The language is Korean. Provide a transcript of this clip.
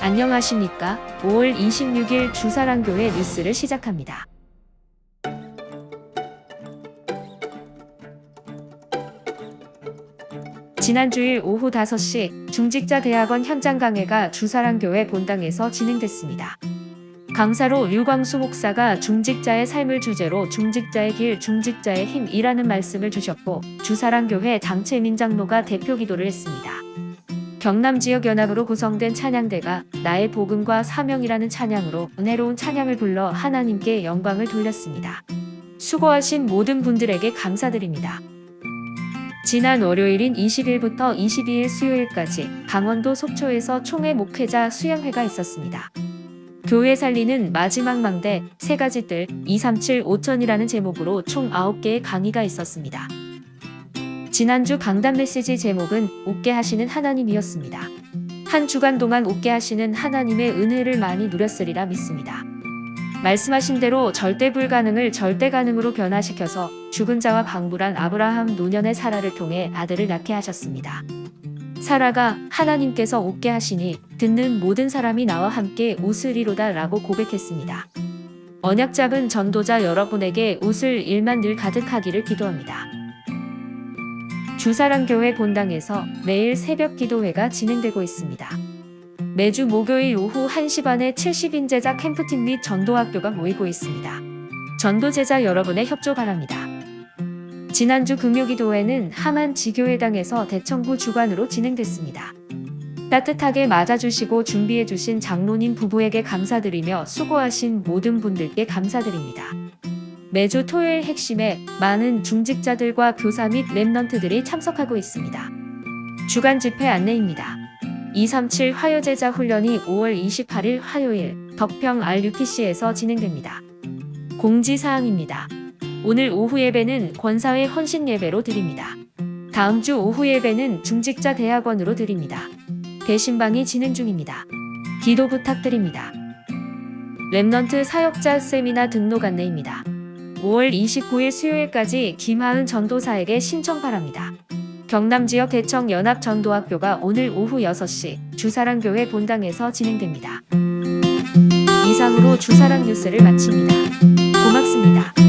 안녕하십니까. 5월 26일 주사랑교회 뉴스를 시작합니다. 지난 주일 오후 5시 중직자 대학원 현장 강해가 주사랑교회 본당에서 진행됐습니다. 강사로 류광수 목사가 중직자의 삶을 주제로 중직자의 길, 중직자의 힘이라는 말씀을 주셨고 주사랑교회 장채민 장로가 대표 기도를 했습니다. 경남 지역 연합으로 구성된 찬양대가 나의 복음과 사명이라는 찬양으로 은혜로운 찬양을 불러 하나님께 영광을 돌렸습니다. 수고하신 모든 분들에게 감사드립니다. 지난 월요일인 20일부터 22일 수요일까지 강원도 속초에서 총회 목회자 수양회가 있었습니다. 교회 살리는 마지막 망대 세 가지 뜰237 5천이라는 제목으로 총 9개의 강의가 있었습니다. 지난주 강단 메시지 제목은 웃게 하시는 하나님이었습니다. 한 주간 동안 웃게 하시는 하나님의 은혜를 많이 누렸으리라 믿습니다. 말씀하신 대로 절대 불가능을 절대 가능으로 변화시켜서 죽은 자와 방불한 아브라함 노년의 사라를 통해 아들을 낳게 하셨습니다. 사라가 하나님께서 웃게 하시니 듣는 모든 사람이 나와 함께 웃으리로다 라고 고백했습니다. 언약 잡은 전도자 여러분에게 웃을 일만 늘 가득하기를 기도합니다. 주사랑교회 본당에서 매일 새벽 기도회가 진행되고 있습니다. 매주 목요일 오후 1시 반에 70인 제자 캠프팀 및 전도학교가 모이고 있습니다. 전도 제자 여러분의 협조 바랍니다. 지난주 금요기도회는 하만 지교회당에서 대청부 주관으로 진행됐습니다. 따뜻하게 맞아주시고 준비해주신 장로님 부부에게 감사드리며 수고하신 모든 분들께 감사드립니다. 매주 토요일 핵심에 많은 중직자들과 교사 및 랩넌트들이 참석하고 있습니다. 주간 집회 안내입니다. 237 화요제자 훈련이 5월 28일 화요일 덕평 RUTC에서 진행됩니다. 공지사항입니다. 오늘 오후 예배는 권사회 헌신 예배로 드립니다. 다음 주 오후 예배는 중직자 대학원으로 드립니다. 대신방이 진행 중입니다. 기도 부탁드립니다. 랩넌트 사역자 세미나 등록 안내입니다. 5월 29일 수요일까지 김하은 전도사에게 신청 바랍니다. 경남 지역 대청 연합 전도학교가 오늘 오후 6시 주사랑교회 본당에서 진행됩니다. 이상으로 주사랑 뉴스를 마칩니다. 고맙습니다.